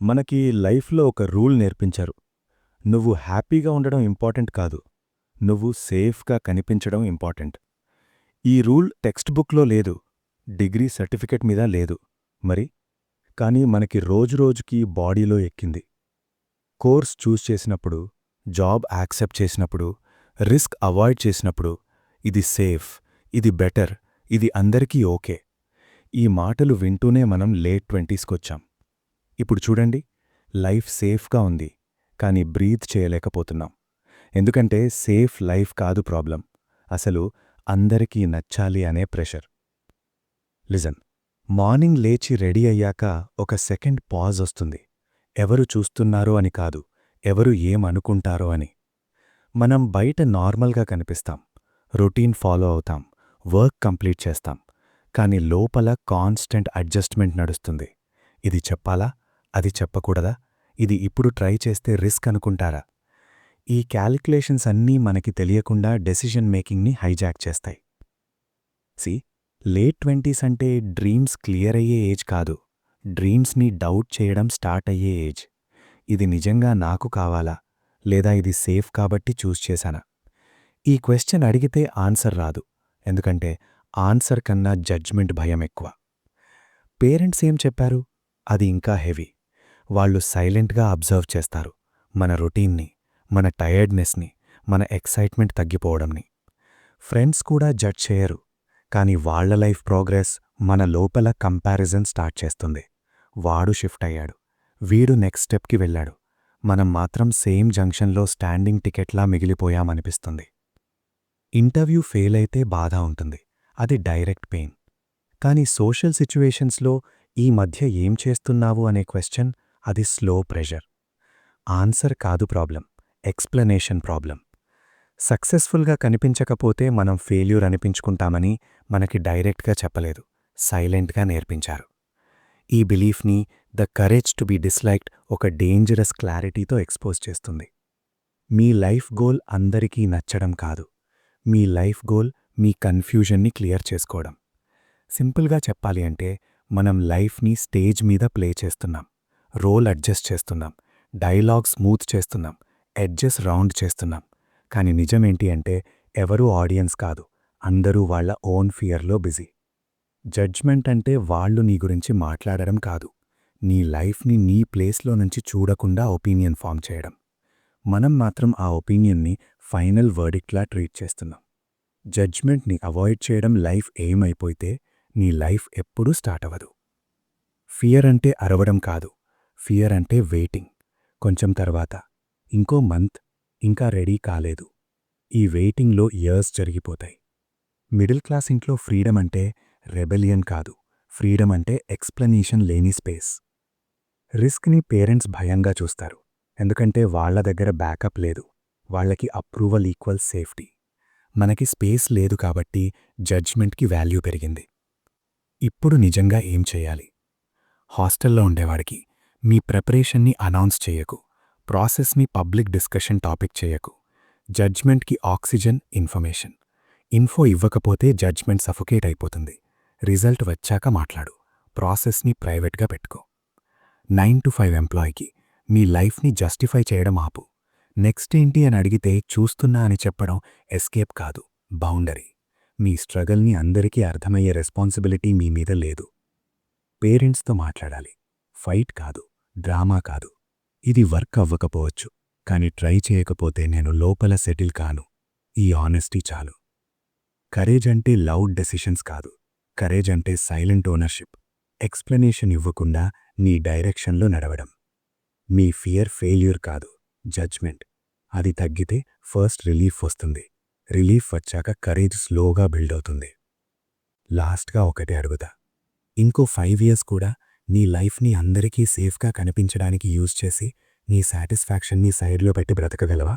మనకి లైఫ్లో ఒక రూల్ నేర్పించారు. నువ్వు హ్యాపీగా ఉండడం ఇంపార్టెంట్ కాదు. నువ్వు సేఫ్గా కనిపించడం ఇంపార్టెంట్. ఈ రూల్ టెక్స్ట్ బుక్లో లేదు. డిగ్రీ సర్టిఫికెట్ మీద లేదు. మరి? కానీ మనకి రోజురోజుకి బాడీలో ఎక్కింది. కోర్స్ చూస్ చేసినప్పుడు జాబ్ యాక్సెప్ట్ చేసినప్పుడు రిస్క్ అవాయిడ్ చేసినప్పుడు ఇది సేఫ్ ఇది బెటర్ ఇది అందరికీ ఓకే. ఈ మాటలు వింటూనే మనం లేట్ ట్వంటీస్కొచ్చాం. ఇప్పుడు చూడండి లైఫ్ సేఫ్గా ఉంది కానీ బ్రీత్ చేయలేకపోతున్నాం. ఎందుకంటే సేఫ్ లైఫ్ కాదు ప్రాబ్లం అసలు అందరికీ నచ్చాలి అనే ప్రెషర్. లిజన్ మార్నింగ్ లేచి రెడీ అయ్యాక ఒక సెకండ్ పాజ్ వస్తుంది. ఎవరు చూస్తున్నారో అని కాదు ఎవరు ఏమనుకుంటారో అని. మనం బయట నార్మల్గా కనిపిస్తాం రొటీన్ ఫాలో అవుతాం వర్క్ కంప్లీట్ చేస్తాం కానీ లోపల కాన్స్టెంట్ అడ్జస్ట్మెంట్ నడుస్తుంది. ఇది చెప్పాలా? అది చెప్పకూడదా? ఇది ఇప్పుడు ట్రై చేస్తే రిస్క్ అనుకుంటారా? ఈ క్యాలిక్యులేషన్స్ అన్నీ మనకి తెలియకుండా డెసిషన్ మేకింగ్ని హైజాక్ చేస్తాయి. సి లేట్ ట్వంటీస్ అంటే డ్రీమ్స్ క్లియర్ అయ్యే ఏజ్ కాదు. డ్రీమ్స్ని డౌట్ చేయడం స్టార్ట్ అయ్యే ఏజ్. ఇది నిజంగా నాకు కావాలా? లేదా ఇది సేఫ్ కాబట్టి చూస్ చేశానా? ఈ క్వశ్చన్ అడిగితే ఆన్సర్ రాదు. ఎందుకంటే ఆన్సర్ కన్నా జడ్జ్మెంట్ భయం ఎక్కువ. పేరెంట్స్ ఏం చెప్పారు? అది ఇంకా హెవీ. వాళ్ళు సైలెంట్గా అబ్జర్వ్ చేస్తారు మన రొటీన్ని మన టయర్డ్నెస్ని మన ఎక్సైట్మెంట్ తగ్గిపోవడంని. ఫ్రెండ్స్ కూడా జడ్జ్ చేయరు కానీ వాళ్ళ లైఫ్ ప్రోగ్రెస్ మన లోపల కంపారిజన్ స్టార్ట్ చేస్తుంది. వాడు షిఫ్ట్ అయ్యాడు వీడు నెక్స్ట్ స్టెప్కి వెళ్ళాడు. మనం మాత్రం సేమ్ జంక్షన్లో స్టాండింగ్ టికెట్లా మిగిలిపోయామనిపిస్తుంది. ఇంటర్వ్యూ ఫెయిల్ అయితే బాధ ఉంటుంది అది డైరెక్ట్ పెయిన్. కానీ సోషల్ సిచ్యువేషన్స్లో ఈ మధ్య ఏం చేస్తున్నావు అనే క్వశ్చన్ అది స్లో ప్రెషర్. ఆన్సర్ కాదు ప్రాబ్లం. Explanation problem. సక్సెస్ఫుల్గా కనిపించకపోతే మనం ఫెయిల్యూర్ అనిపించుకుంటామని మనకి డైరెక్ట్గా చెప్పలేదు. సైలెంట్గా నేర్పించారు. ఈ బిలీఫ్ని the courage to be disliked ఒక డేంజరస్ క్లారిటీతో ఎక్స్పోజ్ చేస్తుంది. మీ లైఫ్ గోల్ అందరికీ నచ్చడం కాదు. మీ లైఫ్ గోల్ మీ కన్ఫ్యూజన్ని క్లియర్ చేసుకోవడం. సింపుల్గా చెప్పాలి అంటే మనం లైఫ్ని స్టేజ్ మీద ప్లే చేస్తున్నాం. రోల్ అడ్జస్ట్ చేస్తున్నాం. డైలాగ్ స్మూత్ చేస్తున్నాం. ఎడ్జెస్ రౌండ్ చేస్తున్నాం. కాని నిజమేంటి అంటే ఎవరూ ఆడియన్స్ కాదు. అందరూ వాళ్ళ ఓన్ ఫియర్లో బిజీ. జడ్జ్మెంట్ అంటే వాళ్ళు నీ గురించి మాట్లాడడం కాదు. నీ లైఫ్ని నీ ప్లేస్లో నుంచి చూడకుండా ఒపీనియన్ ఫామ్ చేయడం. మనం మాత్రం ఆ ఒపీనియన్ని ఫైనల్ వర్డిక్ట్లా ట్రీట్ చేస్తున్నాం. జడ్జ్మెంట్ని అవాయిడ్ చేయడం లైఫ్ ఏమైపోతే నీ లైఫ్ ఎప్పుడూ స్టార్ట్ అవ్వదు. ఫియర్ అంటే అరవడం కాదు. ఫియర్ అంటే వెయిటింగ్. కొంచెం తర్వాత. ఇంకో మంత్ ఇంకా రెడీ కాలేదు. ఈ వెయిటింగ్లో ఇయర్స్ జరిగిపోతాయి. మిడిల్ క్లాస్ ఇంట్లో ఫ్రీడమ్ అంటే రెబెలియన్ కాదు. ఫ్రీడమ్ అంటే ఎక్స్ప్లెనేషన్ లేని స్పేస్. రిస్క్ని పేరెంట్స్ భయంగా చూస్తారు. ఎందుకంటే వాళ్ళ దగ్గర బ్యాకప్ లేదు. వాళ్ళకి అప్రూవల్ ఈక్వల్ సేఫ్టీ. మనకి స్పేస్ లేదు కాబట్టి జడ్జ్మెంట్కి వాల్యూ పెరిగింది. ఇప్పుడు నిజంగా ఏం చేయాలి? హాస్టల్లో ఉండేవాడికి మీ ప్రిపరేషన్ని అనౌన్స్ చేయకు. ప్రాసెస్ని పబ్లిక్ డిస్కషన్ టాపిక్ చేయకు. జడ్జ్మెంట్కి ఆక్సిజన్ ఇన్ఫర్మేషన్. ఇన్ఫో ఇవ్వకపోతే జడ్జ్మెంట్ సఫొకేట్ అయిపోతుంది. రిజల్ట్ వచ్చాక మాట్లాడు. ప్రాసెస్ని ప్రైవేట్గా పెట్టుకో. నైన్ టు ఫైవ్ ఎంప్లాయీకి మీ లైఫ్ని జస్టిఫై చేయడం ఆపు. నెక్స్ట్ ఏంటి అని అడిగితే చూస్తున్నా అని చెప్పడం ఎస్కేప్ కాదు. బౌండరీ. మీ స్ట్రగల్ని అందరికీ అర్థమయ్యే రెస్పాన్సిబిలిటీ మీ మీద లేదు. పేరెంట్స్తో మాట్లాడాలి. ఫైట్ కాదు. డ్రామా కాదు. ఇది వర్క్ అవ్వకపోవచ్చు. కాని ట్రై చేయకపోతే నేను లోపల సెటిల్ కాను. ఈ ఆనెస్టీ చాలు. కరేజ్ అంటే లౌడ్ డెసిషన్స్ కాదు. కరేజ్ అంటే సైలెంట్ ఓనర్షిప్. ఎక్స్ప్లెనేషన్ ఇవ్వకుండా నీ డైరెక్షన్లో నడవడం. మీ ఫియర్ ఫెయిల్యూర్ కాదు. జడ్జ్మెంట్. అది తగ్గితే ఫస్ట్ రిలీఫ్ వస్తుంది. రిలీఫ్ వచ్చాక కరేజ్ స్లోగా బిల్డ్ అవుతుంది. లాస్ట్గా ఒకటే అడుగుతా. ఇంకో ఫైవ్ ఇయర్స్ కూడా నీ లైఫ్ని అందరికీ సేఫ్గా కనిపించడానికి యూజ్ చేసి నీ సాటిస్ఫాక్షన్ని సైడ్లో పెట్టి బ్రతకగలవా?